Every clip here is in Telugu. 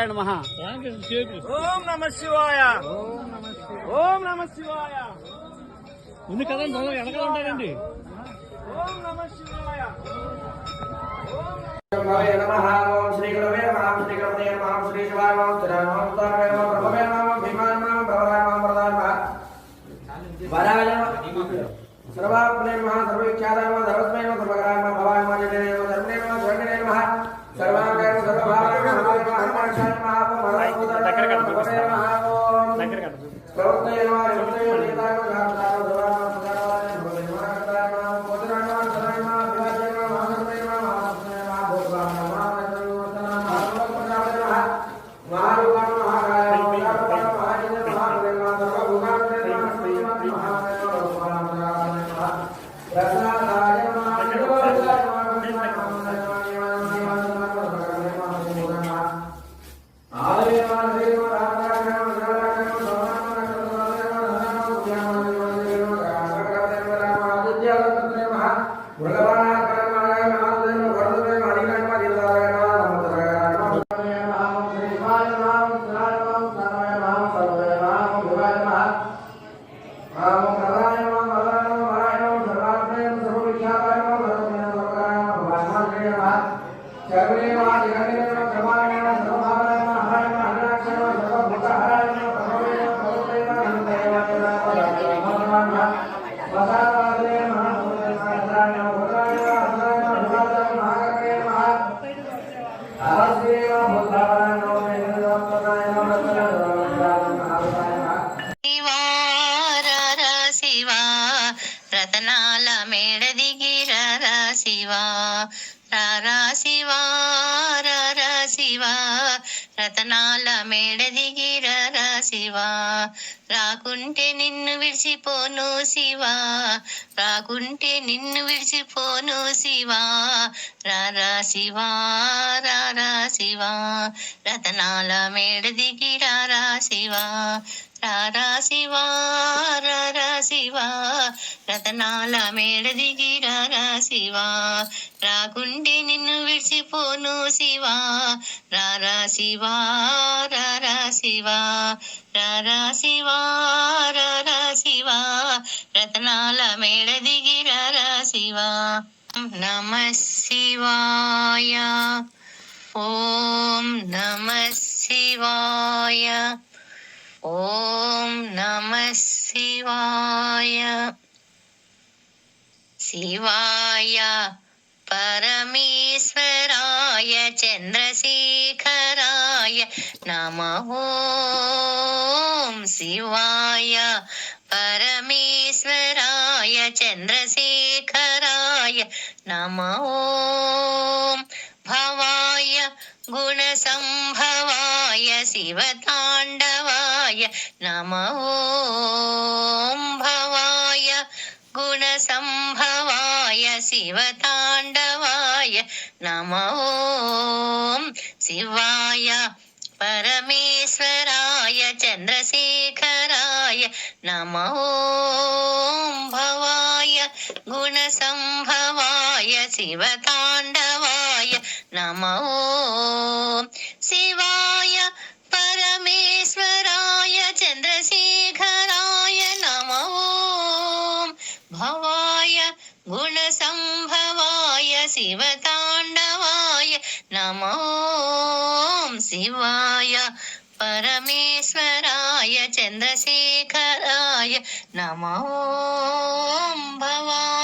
శారదాయణ మహా. ఓం నమ శివాయ. ఓం నమ శివాయ. ఉంది కదండి వెనకాల ఉంటాడండి ఓం నమ శివాయ. భవే నమః ఓం శ్రీ గురవే నమః శ్రీ గురవే నమః శ్రీ శివాయ నమః శ్రీ నమః ఉత్తరాయ నమః ప్రభవే నమః భీమాయ నమః భవరాయ నమః వరదాయ నమః వరాయ నమః సర్వాత్మనే నమః సర్వవిఖ్యాతాయ నమః సర్వస్మై నమః సర్వకరాయ నమః భవాయ నమః జనే నమః ధర్మనే నమః శరణే నమః సర్వాంగాయ నమః సర్వభావాయ నమః హరాయ నమః హనుమానాయ నమః ఓం వరదూతాయ నమః భవే నమః ఓం ప్రవృత్తయ నమః రివృత్తయ నీతాయ నమః ఝాతాయ నమః ధర్వాయ నమః సుధారాయ నమః భవే నమః కర్తాయ నమః పోతరాయ నమః సరాయ నమః వివాచాయ నమః మహాసర్వే నమః మహాసర్వే నమః భూతవాయ నమః మహానందనమః మహానందనమః మహారూపాయ నమః మహాకాయ నమః మహారూపాయ నమః మహాజన నమః భవే నమః సర్వభూతాయ నమః శ్రీమన్ మహాకాయ నమః మహానందనాయ నమః రత్నాయ నమః నిరవధికాయ నమః శివారర శివా రతనాల మేడ దిగిరరా శివా రారా శివా రర శివా రతనాల మేడ దిగిరరా శివా రాకుంటే నిన్ను విడిచిపోను శివా రాకుంటే నిన్ను విడిచిపోను శివా రారా శివా రారా శివా రతనాల మేడ దిగిరారా శివా రారా శివా రారా శివా రతనాల మేడ దిగిరారా శివా రాకుంటే నిన్ను విడిచిపోను శివా రారా శివా రారా శివా రారా శివా రారా శివా రతనాల మేడ దిగిరారా శివా నమ శివాయ ఓం నమ శివాయ. ఓం నమ శివాయ. శివాయ పరమేశ్వరాయ చంద్రశేఖరాయ నమ. ఓం శివాయ పరమేశ్వరాయ చంద్రశేఖరాయ నమ. ఓం భవాయ గుణసంభవాయ శివతాండవాయ నమ ఓం భవాయ గుణసంభవాయ శివతాండవాయ నమ ఓం శివాయ పరమేశ్వరాయ చంద్రశేఖరాయ నమ ఓం భవాయ గుణ శివతాండవాయ నమో శివాయ పరమేశ్వరాయ చంద్రశేఖరాయ నమో భవాయ గుణసంభవాయ శివతాండవాయ నమో శివాయ పరమేశ్వరాయ చంద్రశేఖరాయ నమో భవాయ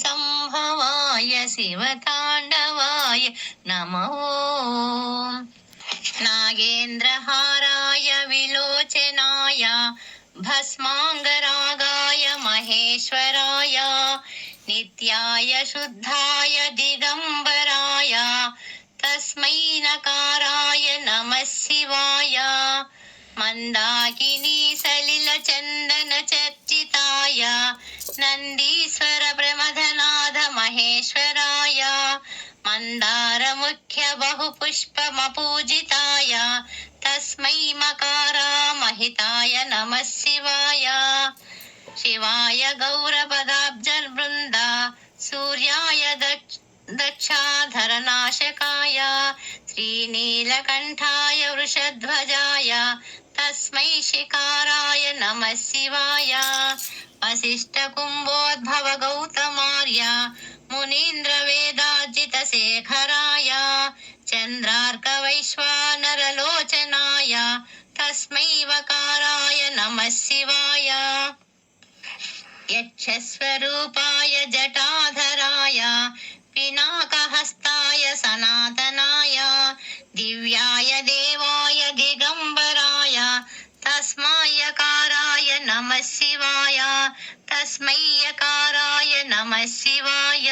संभवाय शिवताण्डवाय नमो। नागेन्द्रहाराय विलोचनाय भस्माङ्गरागाय महेश्वराय नित्याय शुद्धाय दिगम्बराय तस्मै नकाराय नमः शिवाय। मंदाकि सलिल चंदन सलिलचन्दनचर्चिताय नंदीश्वर प्रमदनाथ महेश्वराय, मंदार मन्दारमुख्य बहुपुष्पमपूजिताय, तस्मै मकारामहिताय नमः शिवाय। शिवाय गौर गौरपदाब्जर्वृन्दा सूर्याय दक्ष दक्षाधरनाशकाय, श्रीनीलकण्ठाय वृषध्वजाय तस्मै शिकाराय नमः शिवाय। वसिष्ठकुम्भोद्भव गौतमार्य मुनीन्द्रवेदार्जितशेखराय, चन्द्रार्कवैश्वानरलोचनाय तस्मै वकाराय नमः शिवाय। यक्षस्वरूपाय जटाधराय, पिनाकहस्ताय सनातनाय, दिव्याय देवा शिवाय तस्मै यकाराय नमः शिवाय।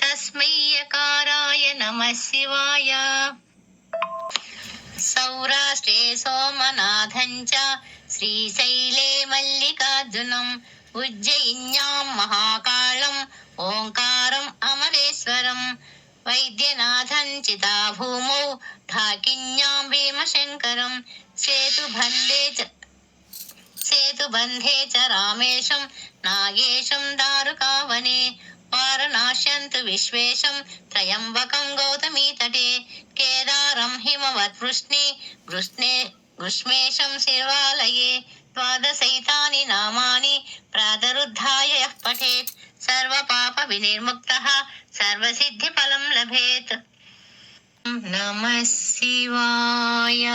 तस्मै यकाराय नमः शिवाय। सौराष्ट्रे सोमनाथञ्च श्रीशैले मल्लिकार्जुनम् उज्जयिन्यां महाकालम् ओङ्कारम् अमरेश्वरम् वैद्यनाथं चिताभूमौ ढाकिन्यां भीमशङ्करं सेतुभन्दे च సేతుబంధే చ రామేశం నాగేశం దారుకావనే వారణాశ్యంతు విశ్వేశం త్రయంబకం గౌతమీతటే. కేదారం హిమవద్వృష్ణి వృష్ణే గృష్ణే గ్రుష్మేశం శివాలయే. ద్వాదశైతాని నామాని ప్రాతరుద్ధాయ యః పఠేత్. సర్వపాప వినిర్ముక్తః సర్వసిద్ధిఫలం లభేత్. నమ శివాయ.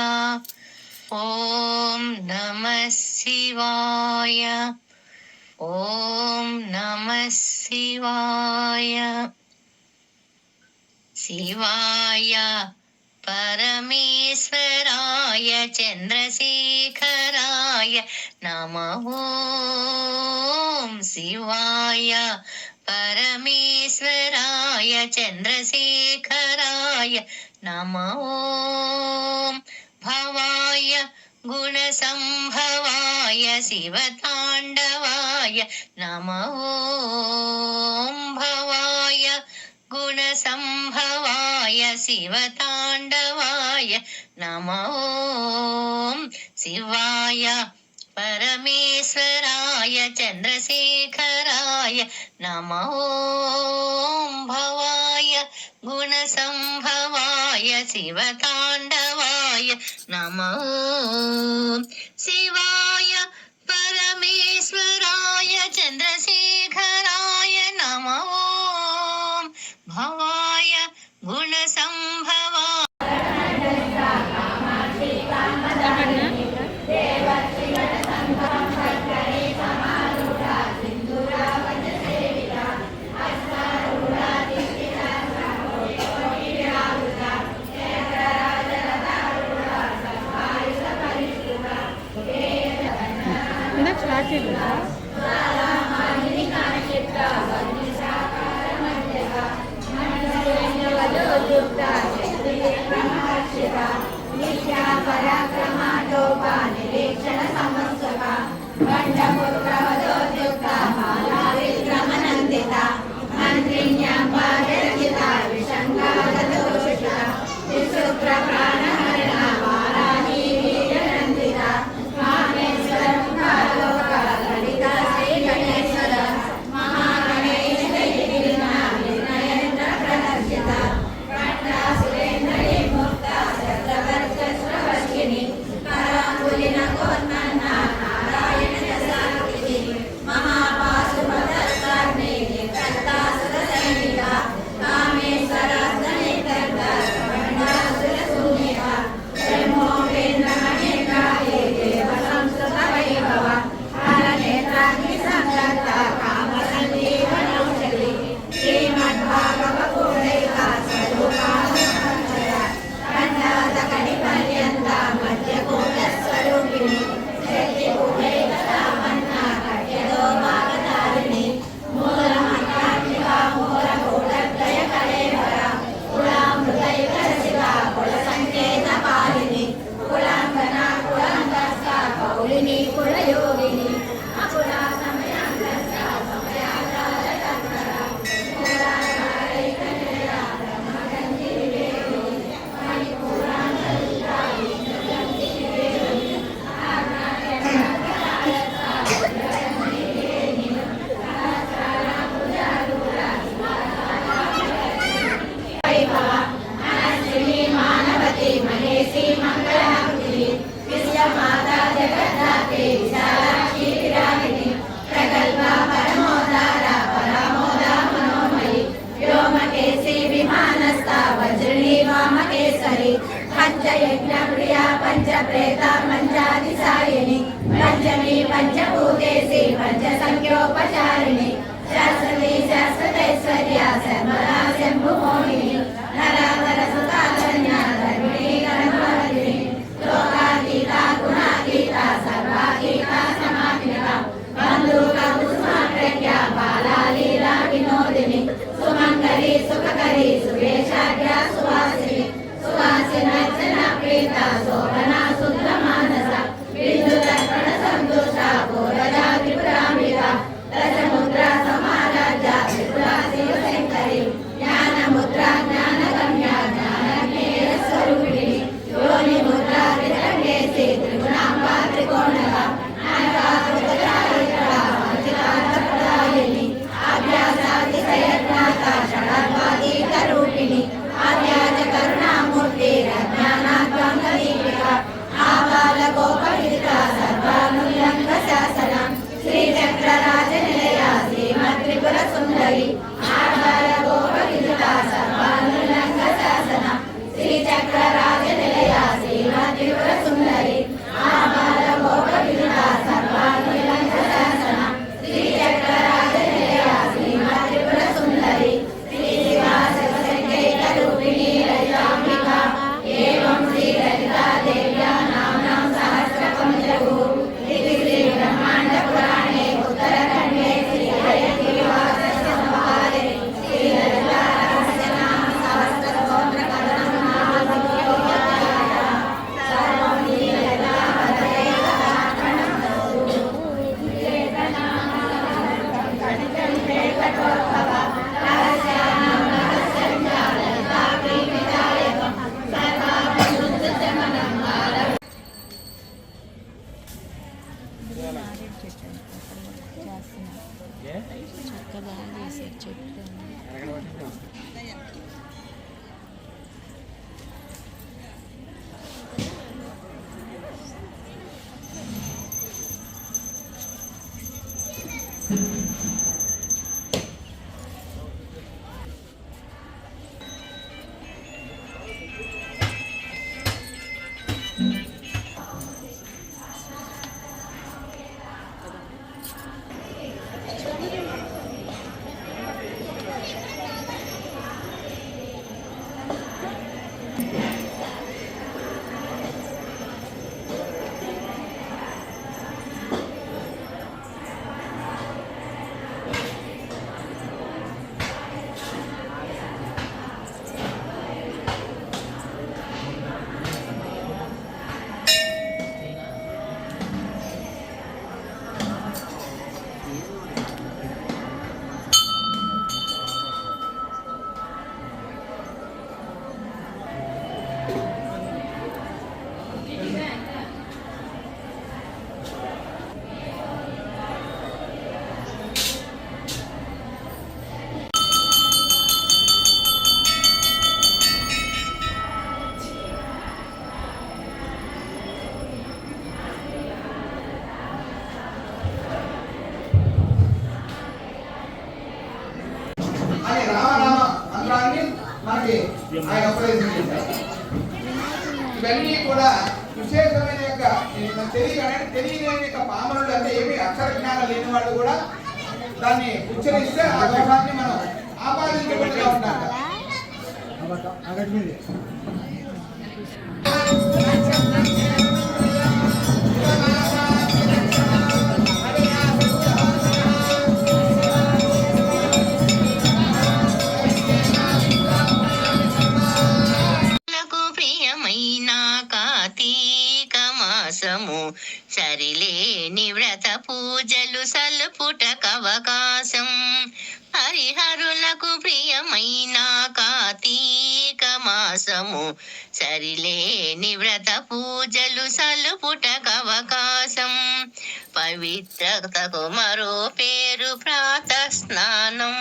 ఓం నమ శివాయ. ఓం నమ శివాయ. శివాయ పరమేశ్వరాయ చంద్రశేఖరాయ నమ. ఓం శివాయ పరమేశ్వరాయ చంద్రశేఖరాయ నమ. ఓం సంభవాయ గుణ సంభవాయ శివతాండవాయ నమ ఓం భవాయ గుణసంభవాయ శివతాండవాయ నమ. ఓం శివాయ పరమేశ్వరాయ చంద్రశేఖరాయ నమ ఓం భవాయ గుణసంభవాయ శివతాండవాయ நமோ சிவா కాబట్టి ఆయన అప్రయత్నం ఇవన్నీ కూడా విశేషమైన యొక్క తెలియని తెలియలేని యొక్క పామరులు అంటే ఏమి అక్షర జ్ఞానం లేని వాళ్ళు కూడా దాన్ని ఉచ్చరిస్తే ఆ దోషాన్ని మనం ఆపాదించబడిగా ఉంటాం పూజలు సల్పుటకవకాశం హరిహరులకు ప్రియమైన కాతీక మాసము. సరిలేని వ్రత పూజలు సల్పుటకవకాశం పవిత్రతకు మరో పేరు ప్రాత స్నానం.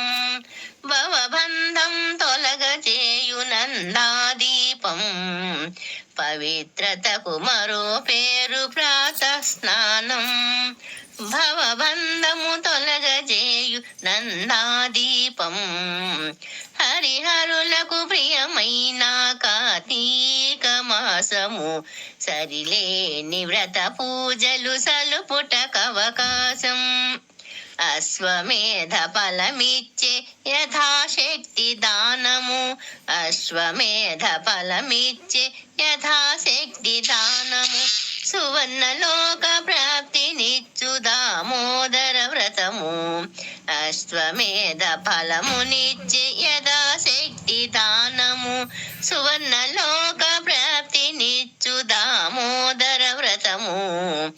భవబంధం తొలగజేయునందాదీపం పవిత్రతకు మరో పేరు ప్రాత స్నానం. భవబంధము తొలగజేయు నందాదీపం. హరిహరులకు ప్రియమైన కాతీక మాసము. సరిలేని వ్రత పూజలు సలుపుటకవకాశం అశ్వమేధ ఫలమిచ్చే యథాశక్తి దానము. అశ్వమేధ ఫలమిచ్చే యథాశక్తి దానము. సువర్ణలోక ప్రాప్తినిచ్చు దామోదర వ్రతము అశ్వమేధ ఫలమునిచ్చే యథాశక్తి దానము సువర్ణలోక ప్రాప్తినిచ్చు దామోదర వ్రతము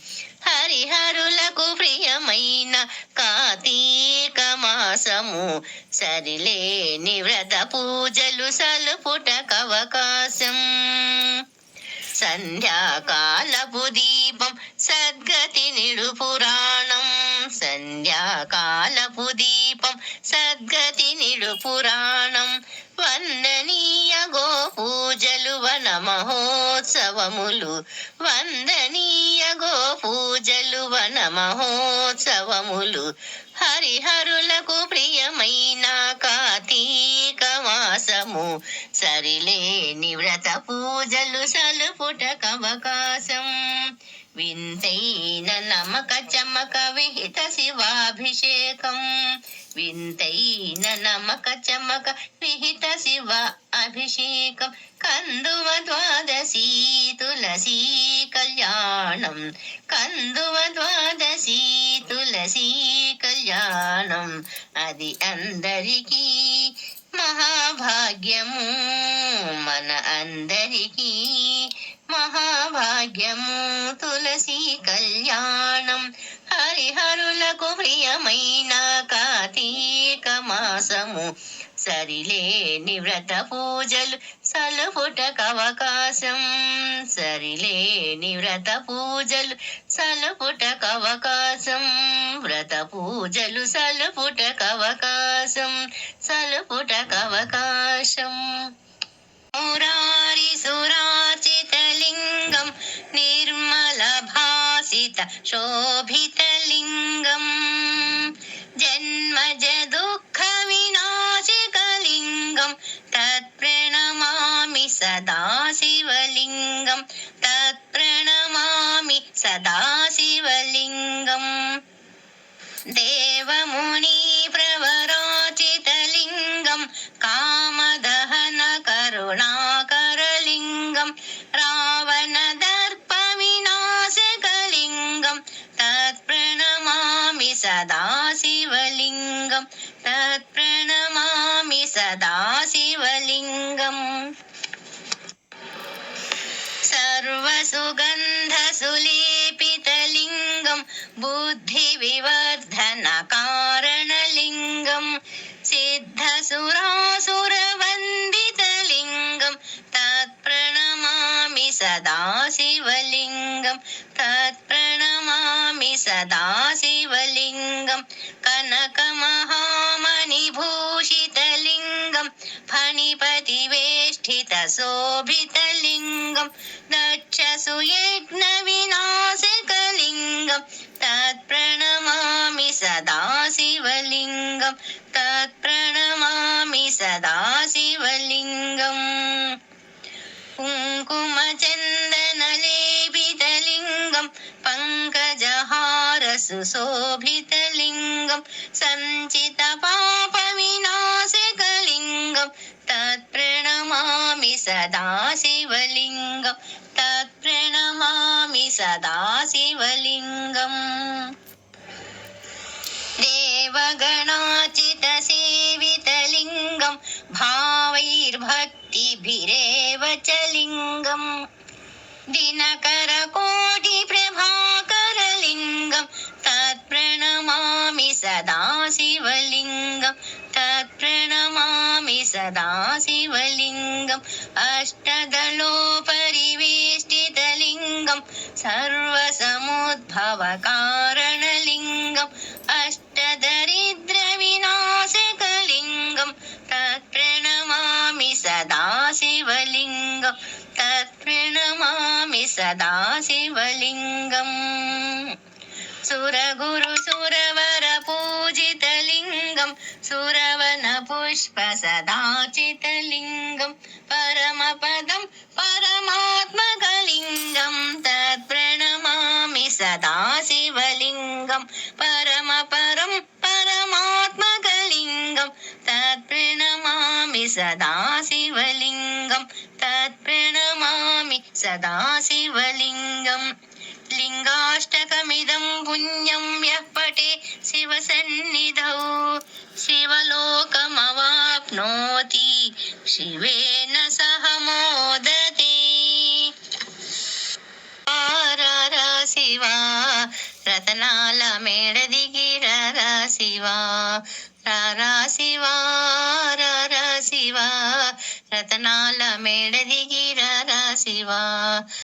హరిహరులకు ప్రియమైన కార్తీక మాసము సరిలేని వ్రత పూజలు సలుపుటకవకాశం. సంధ్యాకాలపు దీపం సద్గతి నిడు పురాణం. సంధ్యాకాలపు దీపం సద్గతి నిడు పురాణం. వందనీయ గోపూజలు వన మహోత్సవములు. వందనీయ గోపూజలు వన మహోత్సవములు. హరిహరులకు ప్రియమైన కార్తీక మాసము. సరిలేని వ్రత పూజలు సలుపుటకవకాశం వింతైన నమక చమక విహిత శివాభిషేకం. వింతైన నమక చమక విహిత శివ అభిషేకం కందువ ద్వాదశీ తులసీ కళ్యాణం. కందువ ద్వాదశీ తులసీ కళ్యాణం. అది అందరికీ మహాభాగ్యము మన అందరికీ. మహాభాగ్యము తులసి కళ్యాణం. హరిహరులకు ప్రియమైన కార్తీక మాసము. సరిలేని వ్రత పూజలు సలుపుటకవకాశం సరిలేని వ్రత పూజలు సలుపుటకవకాశం వ్రత పూజలు సలుపుటకవకాశం సలుపుటకవకాశం మురారి సురాచితలింగం నిర్మల భాసిత శోభితలింగం జన్మజ దుఃఖ சதாசிவலிங்கம். தத் பிரணமாமி சதாசிவலிங்கம். தேவமுனி பிரவராஜிதலிங்கம் காமதஹன கருணாகரலிங்கம். ராவணதர்பவிநாசகலிங்கம் தத் பிரணமாமி சதாசிவலிங்கம். தத் பிரணமாமி சதாசிவலிங்கம். सुलेपितलिङ्गं बुद्धिविवर्धनकारणलिङ्गं सिद्धसुरासुरवन्दि तत्प्रणमामि सदा शिवलिङ्गं तत्प्रणमामि सदा शिवलिङ्गं कनकमहामणिभूषितलिङ्गं फणिपतिवेष्टितशोभितलिङ्गं दक्षसुयज्ञविनाशकलिङ्गं तत्प्रणमामि सदा शिवलिङ्गं तत्प्रणमामि सदा शिवलिङ्गम् कुङ्कुमचन्दनलेपितलिङ्गं पङ्कजहारसुशोभितलिङ्गं सञ्चितपापविनाशकलिङ्गं तत्प्रणमामि सदा शिवलिङ्गं तत्प्रणमामि सदा शिवलिङ्गम् देवगणाचितसेवितलिङ्गं भावैर्भक्तिभिरेव च लिङ्गम्। दिनकरकोटिप्रभाकरलिङ्गं तत्प्रणमामि सदा शिवलिङ्गं तत्प्रणमामि सदा शिवलिङ्गम् अष्टदलोपरिवेष्टितलिङ्गं सर्वसमुद्भवकारणलिङ्गम् दरिद्रविनाशकलिङ्गं तत् प्रणमामि सदा शिवलिङ्गं तत् प्रणमामि सदा शिवलिङ्गम् सुरगुरु सुरवर पूजितलिङ्गं सुरवन पुष्प सदाचितलिङ्गं परमपदं परमात्मकलिङ्गं तत् प्रणमामि सदा शिवलिङ्गं परमप തത്പരമാത്മകലിംഗം തത്പ്രണമാമി സദാശിവലിംഗം തത്പ്രണമാമി സദാശിവലിംഗം ലിംഗാഷ്ടകമിതം പുണ്യം യഃ പട്ടേ ശിവസന്നിധൗ ശിവലോകമവാപ്നോതി ശിവേന സഹ മോദതേ ശിവ రతనాల మేడ దిగి రారా శివా రారా శివా రారా శివా. రతనాల మేడ దిగి రారా శివా.